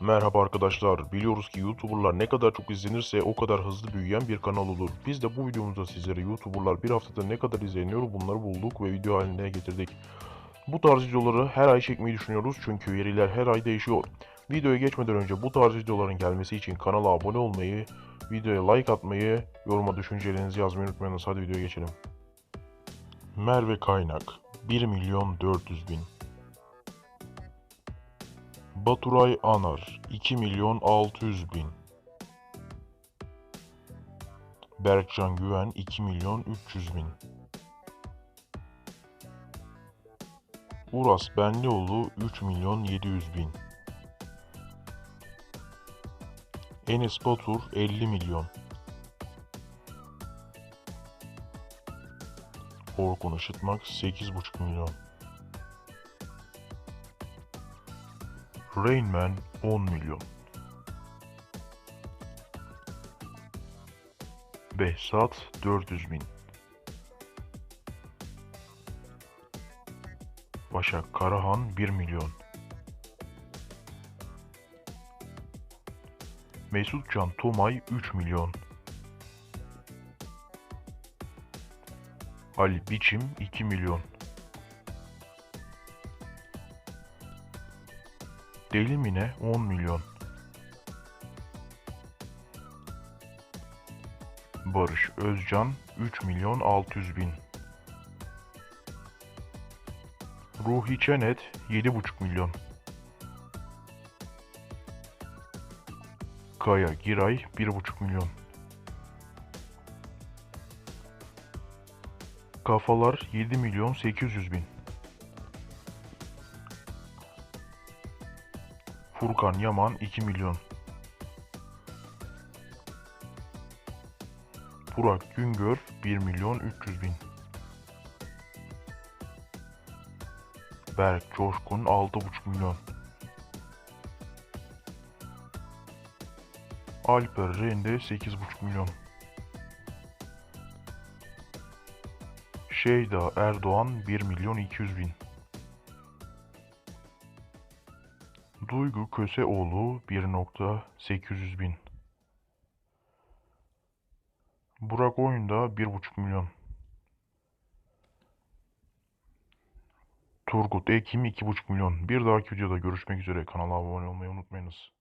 Merhaba arkadaşlar. Biliyoruz ki YouTuber'lar ne kadar çok izlenirse o kadar hızlı büyüyen bir kanal olur. Biz de bu videomuzda sizlere YouTuber'lar bir haftada ne kadar izleniyor bunları bulduk ve video haline getirdik. Bu tarz videoları her ay çekmeyi düşünüyoruz çünkü veriler her ay değişiyor. Videoya geçmeden önce bu tarz videoların gelmesi için kanala abone olmayı, videoya like atmayı, yoruma düşüncelerinizi yazmayı unutmayınız. Hadi videoya geçelim. Merve Kaynak 1 milyon 400 bin Baturay Anar 2 milyon 600 bin. Berkcan Güven 2 milyon 300 bin. Uras Benlioğlu 3 milyon 700 bin. Enes Batur 50 milyon. Orkun Işıtmak 8,5 milyon Rain Man 10 milyon. Behzat 400 bin. Başak Karahan 1 milyon. Mesut Can Tomay 3 milyon. Ali Biçim 2 milyon. Deli Mine 10 milyon. Barış Özcan 3 milyon 600 bin. Ruhi Çenet 7,5 milyon. Kaya Giray 1,5 milyon. Kafalar 7 milyon 800 bin. Furkan Yaman 2 milyon. Burak Güngör 1 milyon 300 bin. Berk Coşkun 6,5 milyon. Alper Rende 8,5 milyon. Şeyda Erdoğan 1 milyon 200 bin. Duygu Köseoğlu 1.800 bin. Burak Oyunda 1.5 milyon. Turgut Ekim 2.5 milyon. Bir dahaki videoda görüşmek üzere. Kanala abone olmayı unutmayınız.